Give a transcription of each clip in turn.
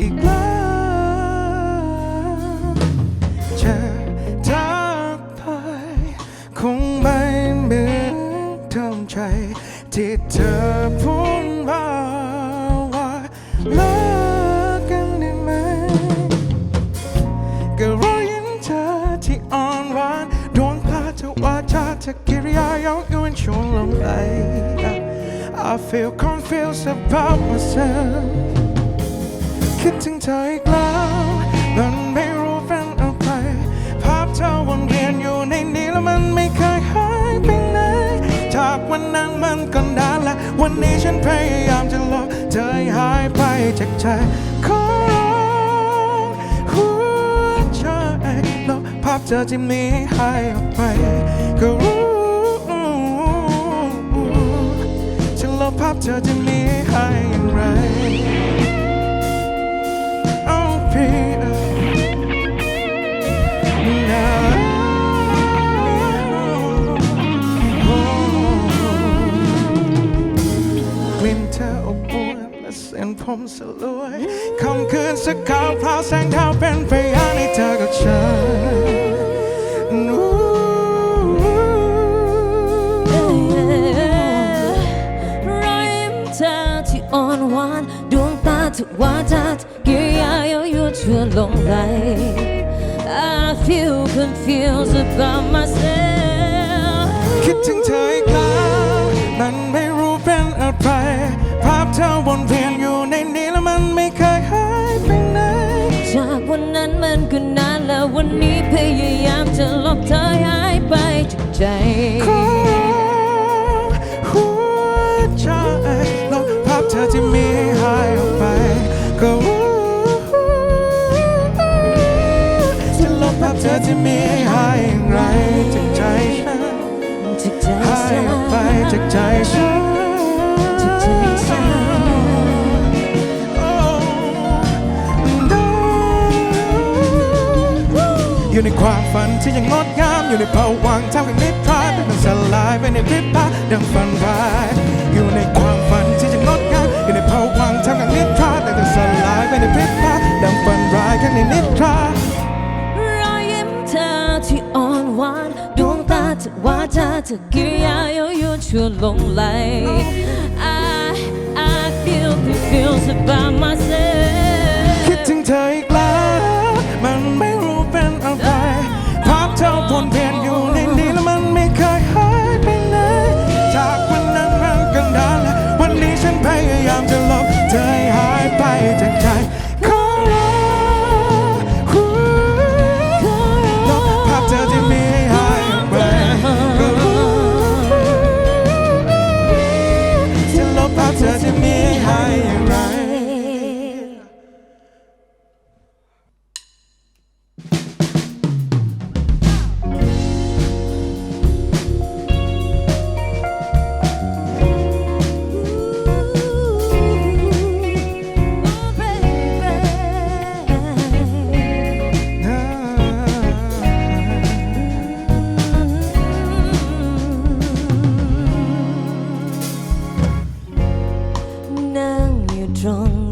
อีกแล้วจะจากไปคงไม่เหมือนเดิมใจที่เธอพูดมาว่าเลิกกันได้ไหมก็รอยยิ้มเธอที่อ่อนหวานดวงตาเธอว่าจาเธอกิริยาเย้ายวนชวนลงไหล I feel confused about myself คิดถึงเธออีกแล้วมันไม่รู้เป็นอะไรภาพเธอวนเวียนอยู่ในนี้แล้วมันไม่เคยหายไปไหนจากวันนั้นมันก็นานและวันนี้ฉันพยายามจะลบเธอหายไปจากใจขอร้องหัวใจลบภาพเธอที่มีให้ออกไปก็รู้ฉันลบภาพเธอจะมีให้อย่างไร ผมสลวยคำคืนสักขาวพราวแสงเท้าเป็นพยานให้เธอกับฉันรอยยิ้มเธอที่อ่อนหวานดวงตาที่ว่าจากิริยาเย้ายวนชวนหลงไหล I feel confused about myself คิดถึงเธออีกแล้วมันไม่รู้เป็นอะไร ภาพเธอวนเวียนอยู่ในนี้แล้วมันไม่เคยหายไปไหน จากวันนั้นมันก็นานแล้ววันนี้พยายามจะลบเธอหายไปจากใจ อยู่ในความฝันที่ยังงดงามอยู่ในภวังค์ท่ามกลางนิทราแต่มันสลายไปในพริบตาดังฝันร้ายอยู่ในความฝันที่ยังงดงามอยู่ในภวังค์ท่ามกลางนิทราแต่มันสลายไปในพริบตาดังฝันร้ายข้างในนิทรารอยยิ้มเธอที่อ่อนหวานดวงตาเธอว่าจาเธอกิริยาเย้ายวนชวนหลงไหล I I feel confused about myself ง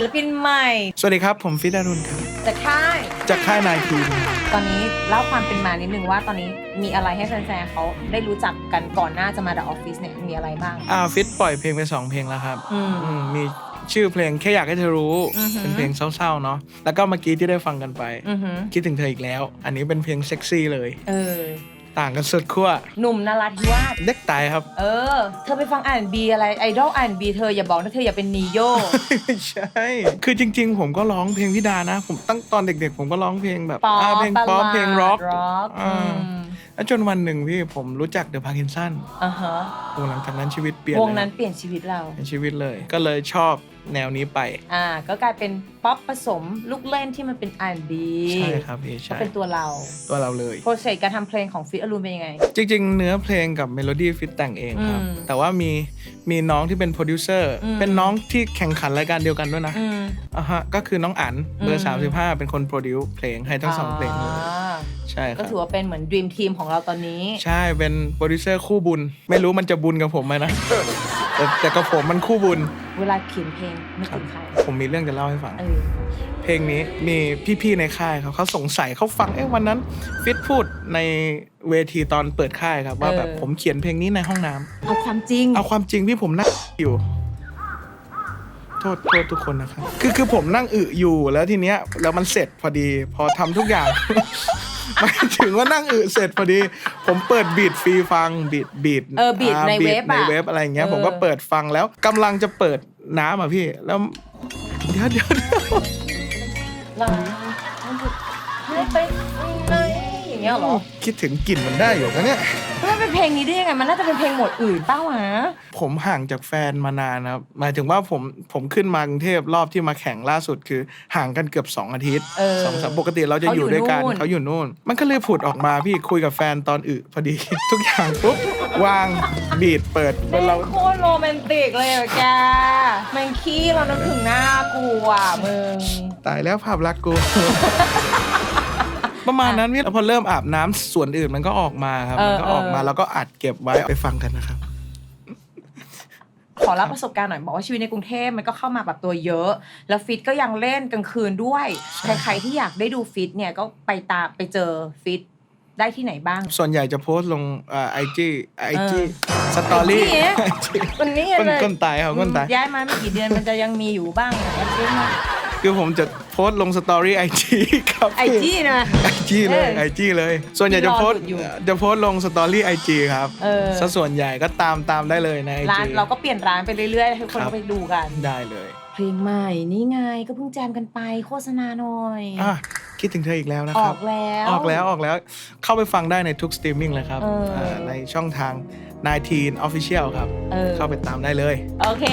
ศิลปินใหม่ สวัสดีครับ ผมฟิดารุนครับ จากค่าย จากค่ายนายทีม ตอนนี้เล่าความเป็นมานิดนึงว่าตอนนี้มีอะไรให้แฟนๆเขาได้รู้จักกันก่อนหน้าจะมา The Office เนี่ยมีอะไรบ้าง อ่าฟิตปล่อยเพลงไปสองเพลงแล้วครับอืม อืมมีชื่อเพลงแค่อยากให้เธอรู้ อือหือ เป็นเพลงเศร้าๆเนาะแล้วก็เมื่อกี้ที่ได้ฟังกันไป อือหือคิดถึงเธออีกแล้ว อันนี้เป็นเพลงเซ็กซี่เลย เออ ต่างกันสุดขั้วหนุ่มนาราธิวาส เด็กตายครับ เออ เธอไปฟังอ่านบีอะไรไอดอลอ่านบีเธออย่าบอกนะเธออย่าเป็นนีโย ไม่ใช่ คือจริง ๆ ผมก็ร้องเพลงพี่ดานะ ผมตั้งตอนเด็กๆ ผมก็ร้องเพลงแบบป๊อปอ่าเพลงป๊อปบัลลาดเพลงร็อก ร็อกอ่า แล้วจนวันหนึ่งพี่ผมรู้จักเดอะพาร์กินสันอ่าฮะหลังจากนั้นชีวิตเปลี่ยนวงเลยนั้นเปลี่ยนชีวิตเราเปลี่ยนชีวิตเลย ก็เลยชอบแนวนี้ไปอ่าก็กลายเป็นป๊อปผสมลูกเล่นที่มันเป็นอ่านบีใช่ครับพี่ก็ใช่เป็นตัวเราตัวเราเลย โปรเซสการทำเพลงของฟิตอลูนเป็นยังไง จริงๆ เนื้อเพลงกับเมโลดี้ฟิตแต่งเองครับ อืมแต่ว่ามีมีน้องที่เป็นโปรดิวเซอร์อืม เป็นน้องที่แข่งขันรายการเดียวกันด้วยนะอืม อะฮะก็คือน้องอั๋นเบออืร์ ม 35 เป็นคนโปรดิวเพลงให้ทั้งสองเพลงเลย อ่าใช่คก็รับ ถือว่าเป็นเหมือนดีมทีมของเราตอนนี้ ใช่เป็นโปรดิวเซอร์คู่บุญ ไม่รู้มันจะบุญกับผมไหมนะ แต่แต่กับผมมันคู่บุญ เวลาเขียนเพลงนึกถึงใครผมมีเรื่องจะเล่าให้ฟัง เออเพลงนี้มีพี่ๆในค่ายครับเขาสงสัยเขาฟังเอ๊ะวันนั้นฟิตพูดในเวทีตอนเปิดค่ายครับ ว่าแบบผมเขียนเพลงนี้ในห้องน้ำ เอาความจริง เอาความจริงพี่ผมนั่ง อยู่ โทษโทษทุกคนนะครับ คือคือผมนั่งอึอยู่แล้วทีเนี้ยแล้วมันเสร็จพอดี พอทำทุกอย่าง หมายถึงว่านั่งอึเสร็จพอดี ผมเปิดบีดฟรีฟังบีดบีดเออบีทในเว็บในอะเว็บอะไรอย่างเงี้ยเออผมก็เปิดฟังแล้วกำลังจะเปิดน้ำอะพี่ แล้วเดี๋ยวเดี๋ยวเดี๋ยวเราให้ไปไหนอย่างเงี้ยเงี้ยเหรอ คิดถึงกลิ่นมันได้อยู่นะเนี่ยแล้ว มันเป็นเพลงนี้ได้ยังไง มันน่าจะเป็นเพลงหมวดอื่นเป้าวะผมห่างจากแฟนมานานนะครับ หมายถึงว่าผมผมขึ้นมากรุงเทพรอบที่มาแข่งล่าสุดคือห่างกันเกือบ 2 อาทิตย์เออ สองสามปกติเราจะอยู่ด้วยกันเขาอยู่นู่นเขาอยู่นู่นมันก็เลยผุดออกมาพี่คุยกับแฟนตอนอึพอดี ทุกอย่างปุ๊บวางบีดเปิดเป็เป็นนเรา โคตรโรแมนติกเลยอะแกแมงขี้เรานึกถึงหน้ากูอะมึง ตายแล้วภาพลักษณ์กู ประมาณนั้นพี่แล้วพอเริ่มอาบน้ำส่วนอื่นมันก็ออกมาครับเออมันก็ออกมาเออแล้วก็อัดเก็บไว้ไปฟังกันนะครับ ขอรับประสบการณ์หน่อยบอกว่าชีวิตในกรุงเทพมันก็เข้ามาแบบตัวเยอะ แล้วฟิตก็ยังเล่นกลางคืนด้วยใช่ใครๆที่อยากได้ดูฟิตเนี่ยก็ไปตามไปเจอฟิตได้ที่ไหนบ้าง ส่วนใหญ่จะโพสต์ลงไอจีไอจีเออสตอรี่ IG วันนี้ก้นเลยก้นตายครับก้นตาย ย้ายมาไม่กี่เดือนมันจะยังมีอยู่บ้างไอจี คือผมจะโพสต์ลงสตอรี่ไอจีครับไอจีนะ ไอจีเลยเออไอจีเลย ส่วนใหญ่จะโพสต์รออยู่ จะโพสต์ลงสตอรี่ไอจีครับเออซะส่วนใหญ่ก็ตามตามได้เลยในไอร้าจี นเราก็เปลี่ยนร้านไปเรื่อยๆ ให้คนครับ เขาไปดูกัน ได้เลยเพลงใหม่นี่ไงก็เพิ่งแจมกันไปโฆษณาหน่อย อะคิดถึงเธออีกแล้วนะอคอรับกแล้ว ออกแล้วออกแล้วเข้าไปฟังได้ในทุกสตรีมมิ่งเลยครับเอออ่าในช่องทาง 19 Official ครับ เออเข้าไปตามได้เลย โอเค